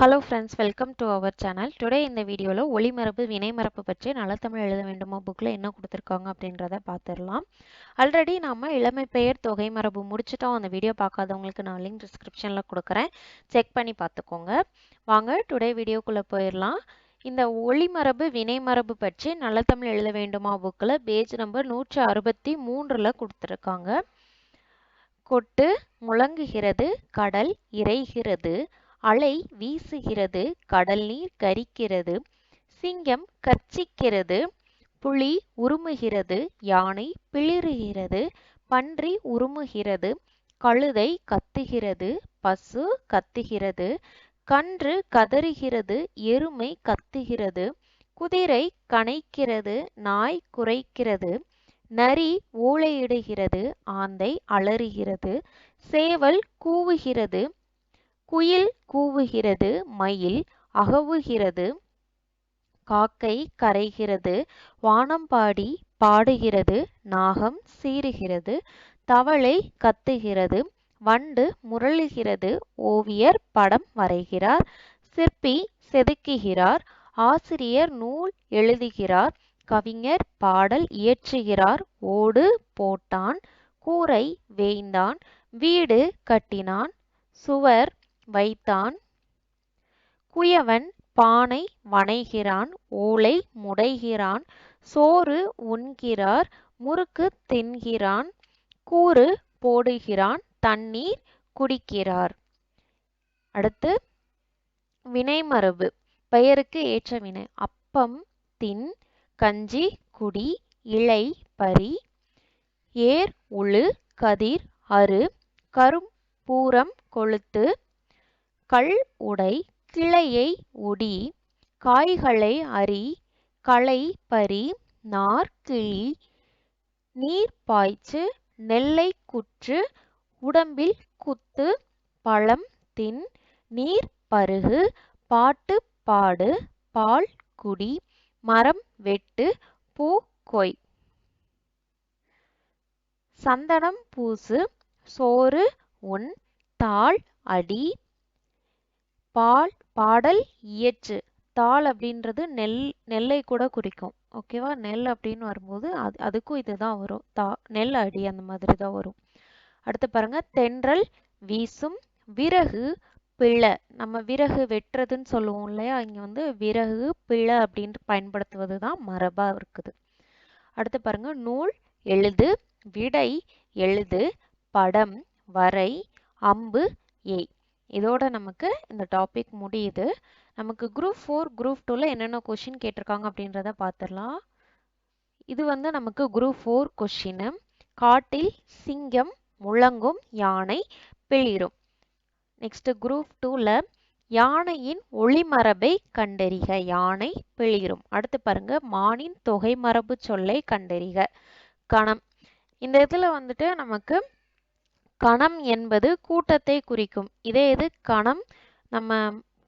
Hello friends welcome to our channel today இந்த வீடியோவில் ஒளிமரபு வினைமரபு பற்றி நலத்தமிழ் எழுத வேண்டுமா? புக்கில் என்ன கொடுத்துருக்காங்க அப்படின்றத பார்த்துடலாம். ஆல்ரெடி நாம் இளமை பெயர் தொகை மரபு முடிச்சிட்டோம். அந்த வீடியோ பார்க்காதவங்களுக்கு நான் லிங்க் டிஸ்கிரிப்ஷனில் கொடுக்குறேன். செக் பண்ணி பார்த்துக்கோங்க. வாங்க டுடே வீடியோக்குள்ளே போயிடலாம். இந்த ஒளிமரபு வினைமரபு பற்றி நலத்தமிழ் எழுத வேண்டுமா? புக்கில் பேஜ் நம்பர் நூற்றி அறுபத்தி மூன்றில் கொடுத்துருக்காங்க. கொட்டு முழங்குகிறது கடல் இறைகிறது. அலை வீசுகிறது கடல் நீர் கரிக்கிறது சிங்கம் கர்ச்சிக்கிறது புலி உருமுகிறது யானை பிளிறுகிறது பன்றி உருமுகிறது கழுதை கத்துகிறது பசு கத்துகிறது கன்று கதறுகிறது எருமை கத்துகிறது குதிரை கனைக்கிறது நாய் குறைக்கிறது நரி ஊளையிடுகிறது ஆந்தை அலறுகிறது சேவல் கூவுகிறது குயில் கூவுகிறது மயில் அகவுகிறது காக்கை கரைகிறது வானம்பாடி பாடுகிறது நாகம் சீறுகிறது தவளை கத்துகிறது வண்டு முரளுகிறது ஓவியர் படம் வரைகிறார் சிற்பி செதுக்குகிறார் ஆசிரியர் நூல் எழுதுகிறார் கவிஞர் பாடல் இயற்றுகிறார் ஓடு போட்டான் கூரை வேய்ந்தான் வீடு கட்டினான் சுவர் வைத்தான். குயவன் பானை வணைகிறான் ஓலை முடைகிறான் சோறு உண்கிறார் முறுக்கு தின்கிறான் கூறு போடுகிறான் தண்ணீர் குடிக்கிறார். அடுத்து வினைமரபு பெயருக்கு ஏற்ற வினை. அப்பம் தின் கஞ்சி குடி இலை பரி ஏர் உழு கதிர் அரு கரும் பூரம் கொளுத்து கல் உடை கிளையை உடி காய்களை அரி களை பறி நார் கிளி நீர் பாய்ச்சு நெல்லை குற்று உடம்பில் குத்து பழம் தின் நீர் பருகு பாட்டு பாடு பால் குடி மரம் வெட்டு பூ கொய். சந்தனம் பூசு சோறு உன் தாள் அடி பால் பாடல் இயற்று. தாள் அப்படின்றது நெல் நெல்லை கூட குறிக்கும். ஓகேவா நெல் அப்படின்னு வரும்போது அது அதுக்கும் இதுதான் வரும். தா நெல் அடி அந்த மாதிரி தான் வரும். அடுத்து பாருங்க. தென்றல் வீசும் விறகு பிழை. நம்ம விறகு வெட்டுறதுன்னு சொல்லுவோம் இல்லையா? இங்கே வந்து விறகு பிழை அப்படின்ட்டு பயன்படுத்துவது தான் மரபாக இருக்குது. அடுத்து பாருங்க. நூல் எழுது விடை எழுது படம் வரை அம்பு ஏய். இதோட நமக்கு இந்த டாபிக் முடியுது. நமக்கு குரூப் ஃபோர் குரூப் டூவில் என்னென்ன கொஷின் கேட்டிருக்காங்க அப்படின்றத பார்த்துடலாம். இது வந்து நமக்கு குரூப் ஃபோர் கொஷின் காட்டில் சிங்கம் முழங்கும் யானை பிளிரும். நெக்ஸ்ட் குரூப் டூவில் யானையின் ஒளிமரபை கண்டறிக. யானை பிளிரும். அடுத்து பாருங்க மானின் தொகை மரபு சொல்லை கண்டறிக. கணம். இந்த இதில் வந்துட்டு நமக்கு கணம் என்பது கூட்டத்தை குறிக்கும். இதே இது கணம். நம்ம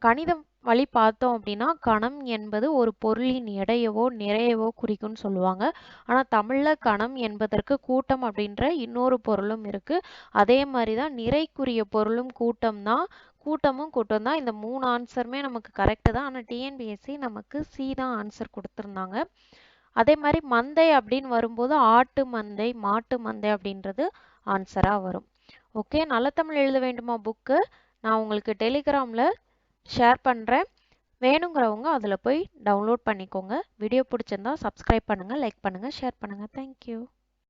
கணிதம் வழி பார்த்தோம் அப்படின்னா கணம் என்பது ஒரு பொருளின் எடையவோ நிறையவோ குறிக்கும்னு சொல்லுவாங்க. ஆனால் தமிழில் கணம் என்பதற்கு கூட்டம் அப்படின்ற இன்னொரு பொருளும் இருக்குது அதே மாதிரி தான் நிறைக்குரிய பொருளும் கூட்டம் தான். கூட்டமும் கூட்டம் தான். இந்த மூணு ஆன்சருமே நமக்கு கரெக்டு தான். ஆனால் டிஎன்பிஎஸ்சி நமக்கு சி தான் ஆன்சர் கொடுத்துருந்தாங்க. அதே மாதிரி மந்தை அப்படின்னு வரும்போது ஆட்டு மந்தை மாட்டு மந்தை அப்படின்றது ஆன்சராக வரும். ஓகே நல்ல தமிழ் எழுத வேண்டுமா புக்கு நான் உங்களுக்கு டெலிகிராமில் ஷேர் பண்ணுறேன் வேணுங்கிறவங்க அதில் போய் டவுன்லோட் பண்ணிக்கோங்க. வீடியோ பிடிச்சிருந்தா சப்ஸ்கிரைப் பண்ணுங்கள் லைக் பண்ணுங்கள் ஷேர் பண்ணுங்கள் தேங்க்யூ